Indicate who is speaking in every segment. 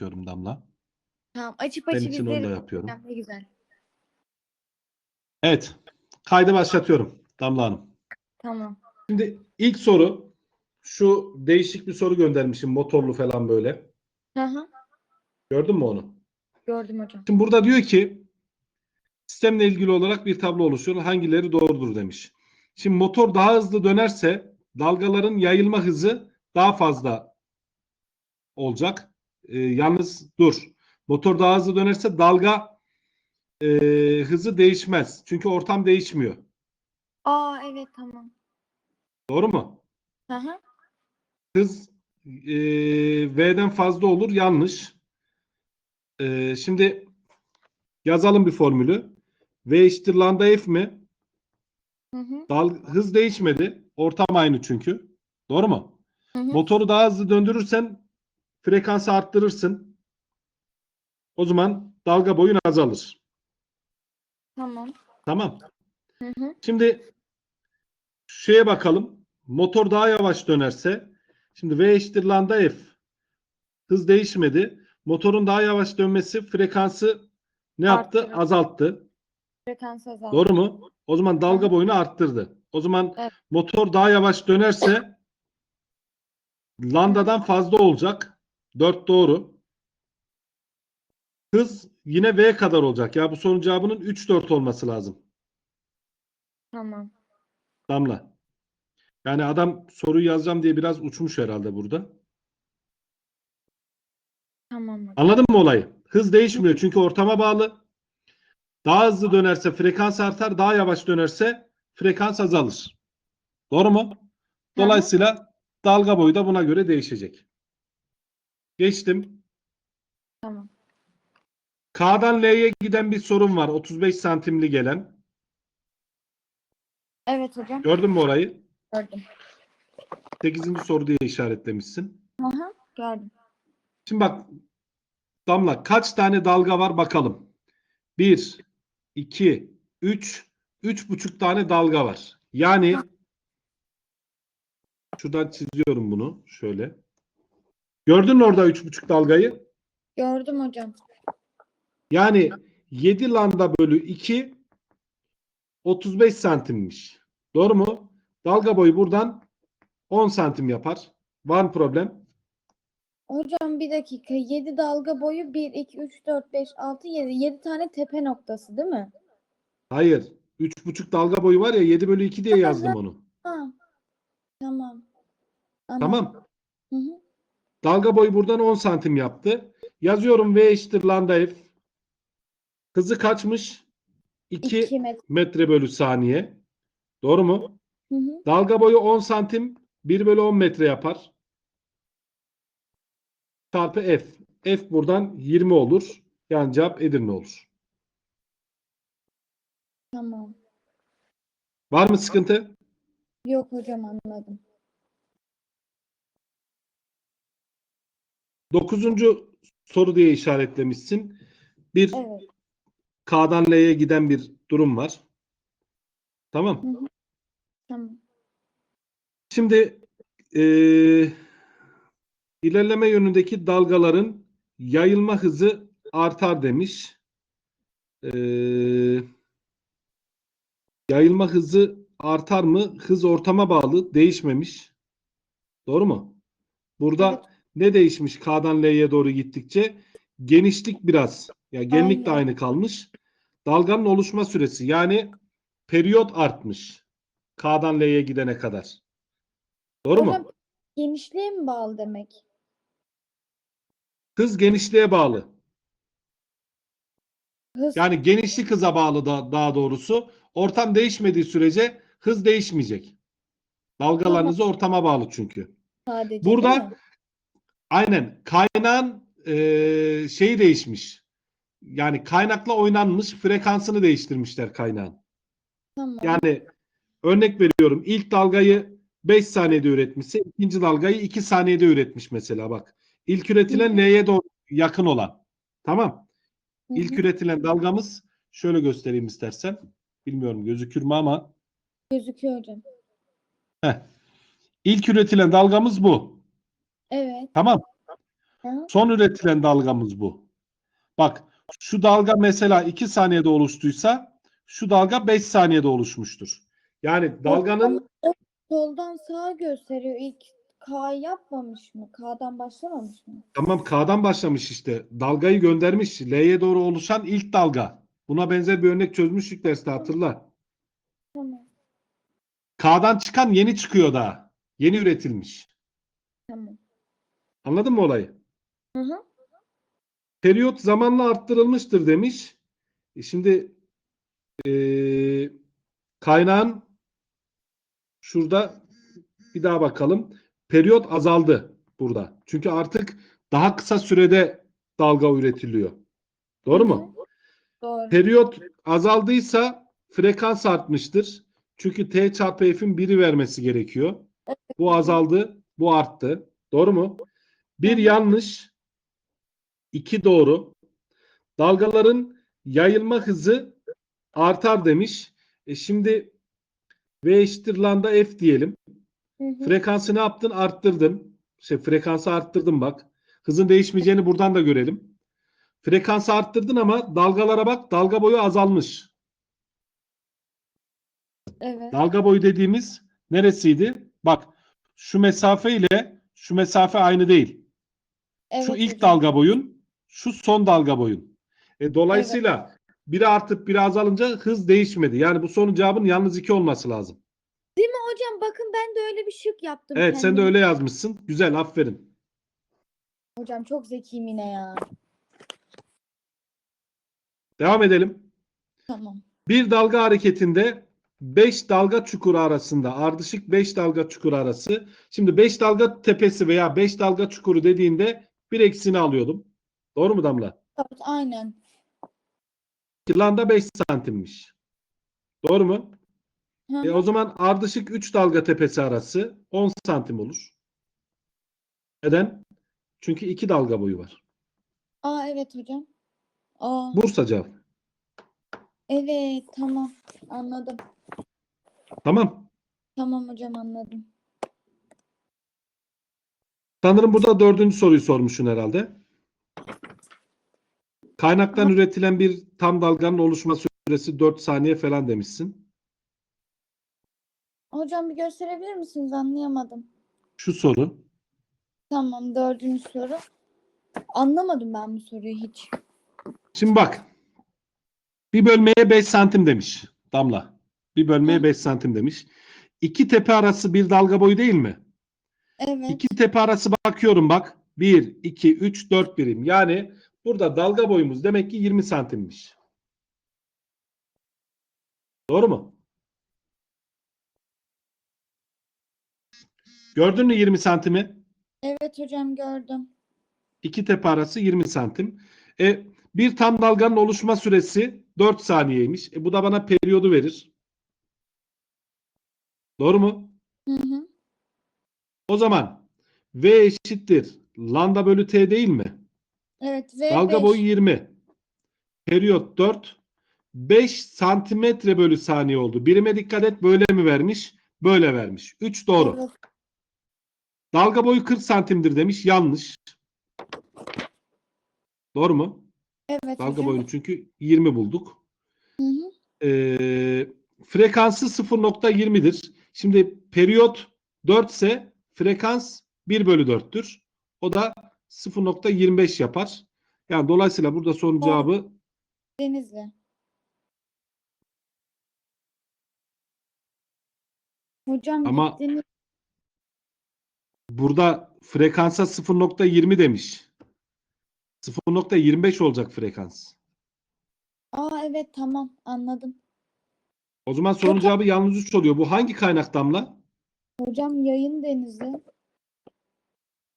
Speaker 1: yapıyorum Damla.
Speaker 2: Tamam açıp açıp
Speaker 1: için onu da
Speaker 2: izlerim.
Speaker 1: yapıyorum.
Speaker 2: Ne güzel.
Speaker 1: Evet. Kaydı başlatıyorum Damla Hanım.
Speaker 2: Tamam.
Speaker 1: Şimdi ilk soru şu değişik bir soru göndermişim motorlu falan böyle.
Speaker 2: Hı hı.
Speaker 1: Gördün mü onu?
Speaker 2: Gördüm hocam.
Speaker 1: Şimdi burada diyor ki sistemle ilgili olarak bir tablo oluşuyor. Hangileri doğrudur demiş. Şimdi motor daha hızlı dönerse dalgaların yayılma hızı daha fazla olacak. Ee, yalnız dur. Motor daha hızlı dönerse dalga e, hızı değişmez. Çünkü ortam değişmiyor.
Speaker 2: Aa evet tamam.
Speaker 1: Doğru mu?
Speaker 2: Hı hı.
Speaker 1: Hız e, V'den fazla olur. Yanlış. E, şimdi yazalım bir formülü. V eşittir lambda F mi?
Speaker 2: Hı hı.
Speaker 1: Dal, hız değişmedi. Ortam aynı çünkü. Doğru mu?
Speaker 2: Hı hı.
Speaker 1: Motoru daha hızlı döndürürsen frekansı arttırırsın. O zaman dalga boyun azalır.
Speaker 2: Tamam.
Speaker 1: Tamam.
Speaker 2: Hı hı.
Speaker 1: Şimdi şeye bakalım. Motor daha yavaş dönerse şimdi V eşittir lambda F. Hız değişmedi. Motorun daha yavaş dönmesi frekansı ne yaptı?
Speaker 2: Arttırır.
Speaker 1: Azalttı.
Speaker 2: Frekans azaldı.
Speaker 1: Doğru mu? O zaman dalga boyunu arttırdı. O zaman
Speaker 2: Evet.
Speaker 1: motor daha yavaş dönerse lambdadan fazla olacak. 4 doğru. Hız yine V kadar olacak. Ya bu sorunun cevabının 3-4 olması lazım.
Speaker 2: Tamam.
Speaker 1: Damla. Yani adam soruyu yazacağım diye biraz uçmuş herhalde burada.
Speaker 2: Tamam.
Speaker 1: Anladın mı olayı? Hız değişmiyor çünkü ortama bağlı. Daha hızlı dönerse frekans artar, daha yavaş dönerse frekans azalır. Doğru mu? Dolayısıyla dalga boyu da buna göre değişecek. Geçtim.
Speaker 2: Tamam.
Speaker 1: K'dan L'ye giden bir sorun var. 35 santimli gelen.
Speaker 2: Evet hocam.
Speaker 1: Gördün mü orayı?
Speaker 2: Gördüm.
Speaker 1: 8. soru diye işaretlemişsin.
Speaker 2: Hı hı. Gördüm.
Speaker 1: Şimdi bak Damla kaç tane dalga var bakalım. 1, 2, 3, 3,5 tane dalga var. Yani şuradan çiziyorum bunu şöyle. Gördün mü orada 3,5 dalgayı?
Speaker 2: Gördüm hocam.
Speaker 1: Yani 7 lambda bölü 2 35 santimmiş. Doğru mu? Dalga boyu buradan 10 santim yapar. Var mı problem?
Speaker 2: Hocam bir dakika. 7 dalga boyu 1, 2, 3, 4, 5, 6, 7. 7 tane tepe noktası değil mi?
Speaker 1: Hayır. 3,5 dalga boyu var ya 7 bölü 2 diye yazdım onu.
Speaker 2: Ha. Tamam. Anladım.
Speaker 1: Tamam.
Speaker 2: Hı hı.
Speaker 1: Dalga boyu buradan 10 santim yaptı. Yazıyorum V eşittir lambda F. Hızı kaçmış? 2
Speaker 2: 2 metre.
Speaker 1: metre bölü saniye. Doğru mu?
Speaker 2: Hı hı.
Speaker 1: Dalga boyu 10 santim 1 bölü 10 metre yapar. Çarpı F. F buradan 20 olur. Yani cevap Edirne olur.
Speaker 2: Tamam.
Speaker 1: Var mı sıkıntı?
Speaker 2: Yok hocam anladım.
Speaker 1: Dokuzuncu soru diye işaretlemişsin. Bir
Speaker 2: Evet.
Speaker 1: K'dan L'ye giden bir durum var. Tamam.
Speaker 2: Tamam.
Speaker 1: Şimdi eee, ilerleme yönündeki dalgaların yayılma hızı artar demiş. Eee, yayılma hızı artar mı? Hız ortama bağlı. Değişmemiş. Doğru mu? Burada. Ne değişmiş K'dan L'ye doğru gittikçe? Genişlik biraz. Ya genlik de aynı kalmış. Dalganın oluşma süresi yani periyot artmış. K'dan L'ye gidene kadar. Doğru mu?
Speaker 2: Hocam genişliğe mi bağlı demek?
Speaker 1: Hız genişliğe bağlı.
Speaker 2: Hız.
Speaker 1: Yani genişlik hıza bağlı da daha doğrusu. Ortam değişmediği sürece hız değişmeyecek. Dalgalarınızı ortama bağlı çünkü.
Speaker 2: sadece
Speaker 1: burada-? Aynen. Kaynağın eee, şeyi değişmiş. Yani kaynakla oynanmış frekansını değiştirmişler kaynağın.
Speaker 2: Tamam.
Speaker 1: Yani örnek veriyorum ilk dalgayı 5 saniyede üretmişse ikinci dalgayı 2 saniyede üretmiş mesela bak. İlk üretilen. L'ye doğru yakın olan. Tamam. İlk üretilen dalgamız şöyle göstereyim istersen. Bilmiyorum gözükür mü ama.
Speaker 2: Gözüküyor hocam.
Speaker 1: Heh. İlk üretilen dalgamız bu.
Speaker 2: Evet.
Speaker 1: Tamam.
Speaker 2: Hı?
Speaker 1: Son üretilen dalgamız bu. Bak şu dalga mesela 2 saniyede oluştuysa şu dalga 5 saniyede oluşmuştur. Yani dalganın
Speaker 2: Soldan sağa gösteriyor. İlk K yapmamış mı? K'dan başlamamış mı?
Speaker 1: tamam K'dan başlamış işte. Dalgayı göndermiş. L'ye doğru oluşan ilk dalga. Buna benzer bir örnek çözmüştük derste hatırla.
Speaker 2: Tamam.
Speaker 1: K'dan çıkan yeni çıkıyor daha. Yeni üretilmiş.
Speaker 2: Tamam.
Speaker 1: Anladın mı olayı?
Speaker 2: Hı hı.
Speaker 1: Periyot zamanla arttırılmıştır demiş. E Şimdi eee, kaynağın şurada bir daha bakalım. Periyot azaldı burada. Çünkü artık daha kısa sürede dalga üretiliyor. Doğru mu?
Speaker 2: Doğru.
Speaker 1: Periyot azaldıysa frekans artmıştır. Çünkü T çarpı F'in biri vermesi gerekiyor. Bu azaldı, bu arttı. Doğru mu? Bir yanlış, iki doğru. Dalgaların yayılma hızı artar demiş. E şimdi V eşittir lambda F diyelim.
Speaker 2: Hı hı.
Speaker 1: Frekansı ne yaptın? Arttırdın. Şey, frekansı arttırdın bak. Hızın değişmeyeceğini buradan da görelim. Frekansı arttırdın ama dalgalara bak. Dalga boyu azalmış.
Speaker 2: Evet.
Speaker 1: Dalga boyu dediğimiz neresiydi? Bak şu mesafe ile şu mesafe aynı değil.
Speaker 2: Evet
Speaker 1: Şu ilk
Speaker 2: hocam.
Speaker 1: dalga boyun, şu son dalga boyun. E, dolayısıyla biri artıp biri azalınca hız değişmedi. Yani bu sorunun cevabının yalnız 2 olması lazım.
Speaker 2: Hocam bakın ben de öyle bir şık yaptım.
Speaker 1: Evet sen de
Speaker 2: kendime.
Speaker 1: öyle yazmışsın. Güzel aferin.
Speaker 2: Hocam çok zekiyim yine ya.
Speaker 1: Devam edelim.
Speaker 2: Tamam.
Speaker 1: Bir dalga hareketinde 5 dalga çukuru arasında ardışık 5 dalga çukuru arası. Şimdi 5 dalga tepesi veya 5 dalga çukuru dediğinde bir eksini alıyordum. Doğru mu Damla?
Speaker 2: Evet, aynen.
Speaker 1: Lambda 5 santimmiş. Doğru mu?
Speaker 2: Hı
Speaker 1: E, o zaman ardışık 3 dalga tepesi arası 10 santim olur. Neden? Çünkü 2 dalga boyu var.
Speaker 2: Aa evet hocam. Aa
Speaker 1: Bursa cevap.
Speaker 2: evet tamam anladım.
Speaker 1: Tamam.
Speaker 2: Tamam hocam anladım.
Speaker 1: Sanırım burada dördüncü soruyu sormuşsun herhalde. Kaynaktan üretilen bir tam dalganın oluşma süresi 4 saniye falan demişsin.
Speaker 2: Hocam bir gösterebilir misiniz? Anlayamadım.
Speaker 1: Şu soru.
Speaker 2: Tamam dördüncü soru. Anlamadım ben bu soruyu hiç.
Speaker 1: Şimdi bak. Bir bölmeye 5 santim demiş Damla. Bir bölmeye
Speaker 2: Hı.
Speaker 1: 5 santim demiş. İki tepe arası bir dalga boyu değil mi?
Speaker 2: Evet.
Speaker 1: İki tepe arası bakıyorum bak. 1, 2, 3, 4 birim. Yani burada dalga boyumuz demek ki 20 santimmiş. Doğru mu? Gördün mü 20 santimi?
Speaker 2: Evet hocam gördüm.
Speaker 1: İki tepe arası 20 santim. E, bir tam dalganın oluşma süresi 4 saniyeymiş. E, bu da bana periyodu verir. Doğru mu? O zaman V eşittir lambda bölü T değil mi?
Speaker 2: Evet ve
Speaker 1: Dalga
Speaker 2: beş.
Speaker 1: boyu 20. Periyot 4. 5 santimetre bölü saniye oldu. Birime dikkat et böyle mi vermiş? Böyle vermiş. 3 doğru.
Speaker 2: Evet.
Speaker 1: Dalga boyu 40 santimdir demiş. Yanlış. Doğru mu?
Speaker 2: Evet
Speaker 1: Dalga
Speaker 2: hocam.
Speaker 1: boyunu çünkü 20 bulduk.
Speaker 2: Hı hı.
Speaker 1: Ee, frekansı 0.20'dir. Şimdi periyot 4 ise frekans 1 bölü 4'tür. O da 0.25 yapar. Yani dolayısıyla burada sorunun cevabı
Speaker 2: Denizli. Hocam
Speaker 1: Ama-
Speaker 2: gittiniz.
Speaker 1: burada frekansa 0.20 demiş. 0.25 olacak frekans.
Speaker 2: Aa evet tamam anladım.
Speaker 1: O zaman sorunun cevabı yalnız 3 oluyor. Bu hangi kaynak damla?
Speaker 2: Hocam yayın denizli.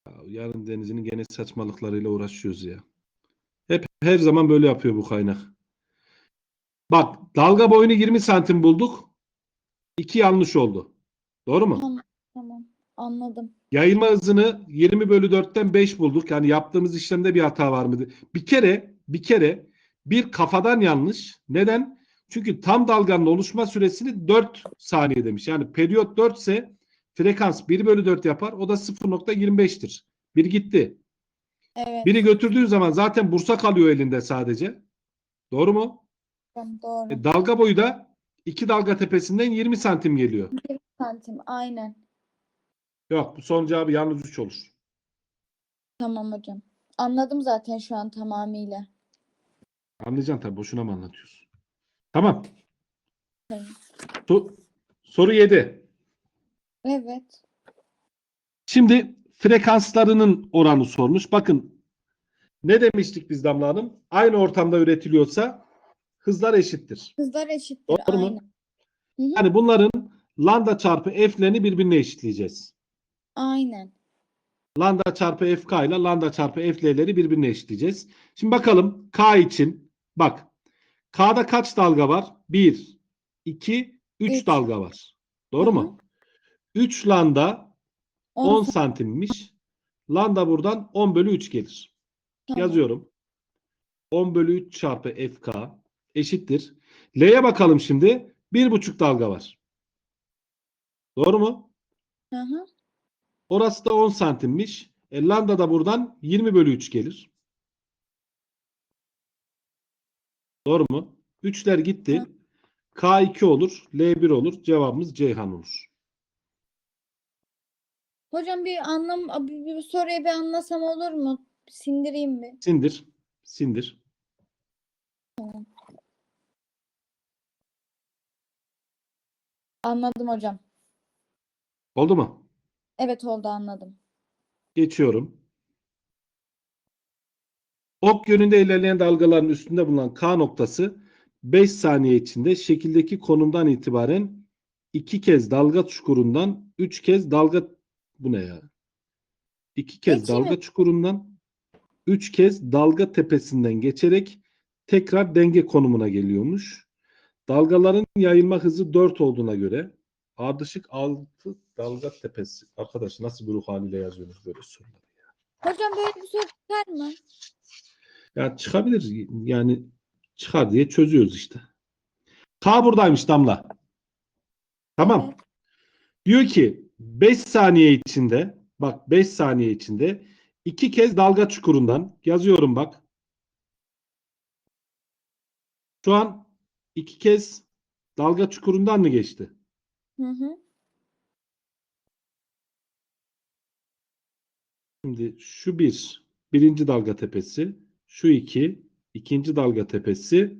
Speaker 1: Ya, Yarın denizinin gene saçmalıklarıyla uğraşıyoruz ya. Hep her zaman böyle yapıyor bu kaynak. Bak dalga boyunu 20 santim bulduk. 2 yanlış oldu. Doğru mu?
Speaker 2: Tamam tamam anladım.
Speaker 1: Yayılma hızını 20 bölü 4'ten 5 bulduk. Yani yaptığımız işlemde bir hata var mıydı? Bir kere bir kere bir kafadan yanlış. Neden? Çünkü tam dalganın oluşma süresini 4 saniye demiş. Yani periyot 4 ise frekans 1 bölü 4 yapar. O da 0.25'tir. Bir gitti.
Speaker 2: Evet.
Speaker 1: Biri götürdüğün zaman zaten bursa kalıyor elinde sadece. Doğru mu?
Speaker 2: Doğru.
Speaker 1: E, dalga boyu da iki dalga tepesinden 20 santim geliyor.
Speaker 2: Santim. Aynen.
Speaker 1: Yok bu son cevabı yalnız 3 olur.
Speaker 2: Tamam hocam. Anladım zaten şu an tamamıyla.
Speaker 1: Anlayacaksın tabii boşuna mı anlatıyorsun? Tamam.
Speaker 2: Tamam.
Speaker 1: So- soru 7.
Speaker 2: Evet.
Speaker 1: Şimdi frekanslarının oranı sormuş. Bakın ne demiştik biz Damla Hanım? Aynı ortamda üretiliyorsa hızlar eşittir.
Speaker 2: Hızlar eşittir.
Speaker 1: Doğru mu?
Speaker 2: Aynen. Hı hı.
Speaker 1: Yani bunların lambda çarpı f'lerini birbirine eşitleyeceğiz.
Speaker 2: Aynen.
Speaker 1: Lambda çarpı fk ile lambda çarpı f'leri birbirine eşitleyeceğiz. Şimdi bakalım k için bak k'da kaç dalga var? 1, 2, 3
Speaker 2: Üç.
Speaker 1: dalga var. Doğru
Speaker 2: Hı hı.
Speaker 1: mu? 3 lambda 10
Speaker 2: 10
Speaker 1: santimmiş. Lambda buradan 10 bölü 3 gelir.
Speaker 2: Tamam.
Speaker 1: Yazıyorum. 10 bölü 3 çarpı fk eşittir. L'ye bakalım şimdi. 1,5 dalga var. Doğru mu?
Speaker 2: Hı hı.
Speaker 1: Orası da 10 santimmiş. E, lambda da buradan 20 bölü 3 gelir. Doğru mu? 3'ler gitti.
Speaker 2: Hı.
Speaker 1: K2 olur. L1 olur. Cevabımız Ceyhan olur.
Speaker 2: Hocam bir anlam bir, bir soruyu bir anlasam olur mu? Sindireyim mi?
Speaker 1: Sindir. Sindir.
Speaker 2: Anladım hocam.
Speaker 1: Oldu mu?
Speaker 2: Evet oldu anladım.
Speaker 1: Geçiyorum. Ok yönünde ilerleyen dalgaların üstünde bulunan K noktası 5 saniye içinde şekildeki konumdan itibaren iki kez dalga çukurundan, üç kez dalga bu ne ya? İki kez
Speaker 2: mi?
Speaker 1: dalga çukurundan, üç kez dalga tepesinden geçerek tekrar denge konumuna geliyormuş. Dalgaların yayılma hızı 4 olduğuna göre ardışık 6 dalga tepesi. Arkadaş nasıl bir ruh haliyle yazıyorsunuz böyle soruları?
Speaker 2: Hocam böyle bir soru çıkar mı?
Speaker 1: Ya çıkabilir yani çıkar diye çözüyoruz işte. K buradaymış Damla. Tamam. Diyor ki 5 saniye içinde bak 5 saniye içinde iki kez dalga çukurundan yazıyorum bak. Şu an iki kez dalga çukurundan mı geçti?
Speaker 2: Hı hı.
Speaker 1: Şimdi şu bir birinci dalga tepesi, şu iki ikinci dalga tepesi.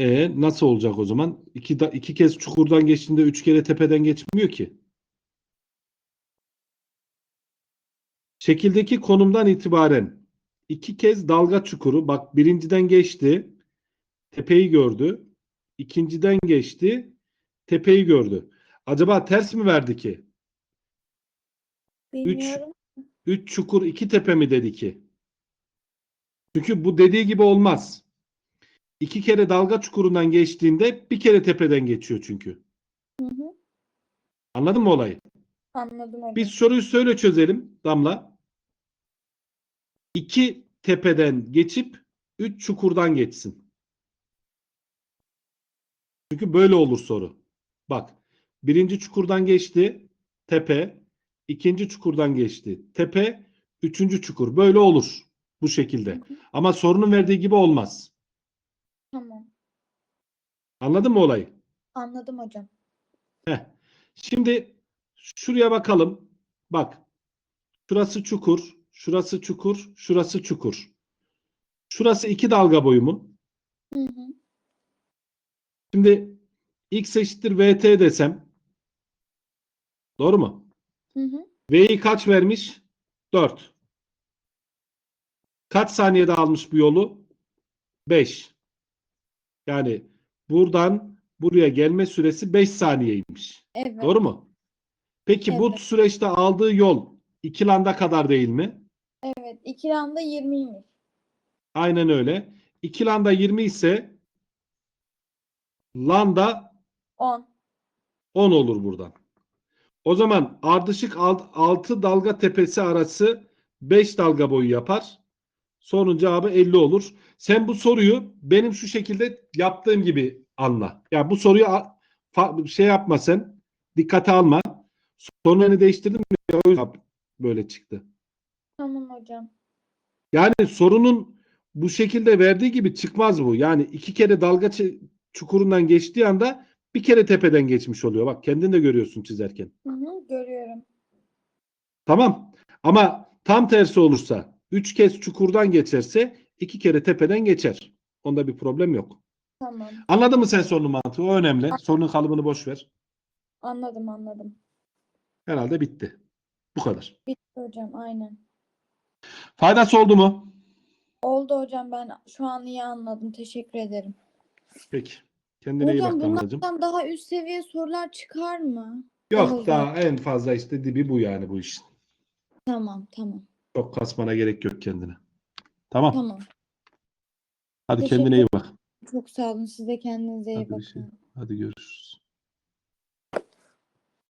Speaker 1: E nasıl olacak o zaman? İki, da, iki kez çukurdan geçtiğinde üç kere tepeden geçmiyor ki. Şekildeki konumdan itibaren iki kez dalga çukuru bak birinciden geçti tepeyi gördü. ikinciden geçti tepeyi gördü. Acaba ters mi verdi ki?
Speaker 2: Bilmiyorum.
Speaker 1: 3 çukur 2 tepe mi dedi ki? Çünkü bu dediği gibi olmaz. İki kere dalga çukurundan geçtiğinde bir kere tepeden geçiyor çünkü.
Speaker 2: Hı hı.
Speaker 1: Anladın mı olayı?
Speaker 2: Anladım hocam.
Speaker 1: Biz soruyu şöyle çözelim Damla. İki tepeden geçip üç çukurdan geçsin. Çünkü böyle olur soru. Bak birinci çukurdan geçti tepe, ikinci çukurdan geçti tepe, üçüncü çukur. Böyle olur bu şekilde.
Speaker 2: Hı hı.
Speaker 1: Ama sorunun verdiği gibi olmaz.
Speaker 2: Tamam.
Speaker 1: Anladın mı olayı?
Speaker 2: Anladım hocam.
Speaker 1: Heh. Şimdi şuraya bakalım. Bak. Şurası çukur, şurası çukur, şurası çukur. Şurası iki dalga boyu mu?
Speaker 2: Hı hı.
Speaker 1: Şimdi x eşittir vt desem. Doğru mu?
Speaker 2: Hı hı.
Speaker 1: V'yi kaç vermiş? 4. Kaç saniyede almış bu yolu? 5. Yani buradan buraya gelme süresi 5 saniyeymiş.
Speaker 2: Evet.
Speaker 1: Doğru mu? Peki bu
Speaker 2: Evet.
Speaker 1: süreçte aldığı yol 2 lambda kadar değil mi?
Speaker 2: Evet. 2 lambda 20'ymiş.
Speaker 1: Aynen öyle. 2 lambda 20 ise lambda
Speaker 2: 10.
Speaker 1: 10 olur buradan. O zaman ardışık 6 dalga tepesi arası 5 dalga boyu yapar. Sorunun cevabı 50 olur. Sen bu soruyu benim şu şekilde yaptığım gibi anla. Yani bu soruyu şey yapma sen. Dikkate alma. Sorunu değiştirdim mi? O yüzden böyle çıktı.
Speaker 2: Tamam hocam.
Speaker 1: Yani sorunun bu şekilde verdiği gibi çıkmaz bu. Yani iki kere dalga çukurundan geçtiği anda bir kere tepeden geçmiş oluyor. Bak kendin de görüyorsun çizerken.
Speaker 2: Hı hı, görüyorum.
Speaker 1: Tamam. Ama tam tersi olursa üç kez çukurdan geçerse iki kere tepeden geçer. Onda bir problem yok.
Speaker 2: Tamam.
Speaker 1: Anladın mı sen sorunun mantığı? O önemli. Sorunun kalıbını boş ver.
Speaker 2: Anladım anladım.
Speaker 1: Herhalde bitti. Bu kadar.
Speaker 2: Bitti hocam aynen.
Speaker 1: Faydası oldu mu?
Speaker 2: Oldu hocam ben şu an iyi anladım. Teşekkür ederim.
Speaker 1: Peki. Kendine iyi
Speaker 2: Hocam
Speaker 1: bak Damlacığım.
Speaker 2: bunlardan daha üst seviye sorular çıkar mı?
Speaker 1: Yok
Speaker 2: Tamam.
Speaker 1: daha en fazla işte dibi bu yani bu işin.
Speaker 2: Tamam tamam.
Speaker 1: Çok kasmana gerek yok kendine. Tamam.
Speaker 2: Tamam.
Speaker 1: Hadi
Speaker 2: Teşekkür
Speaker 1: kendine iyi bak.
Speaker 2: Çok sağ olun. Siz de kendinize iyi
Speaker 1: Hadi bir
Speaker 2: bakın.
Speaker 1: şey. Hadi görüşürüz.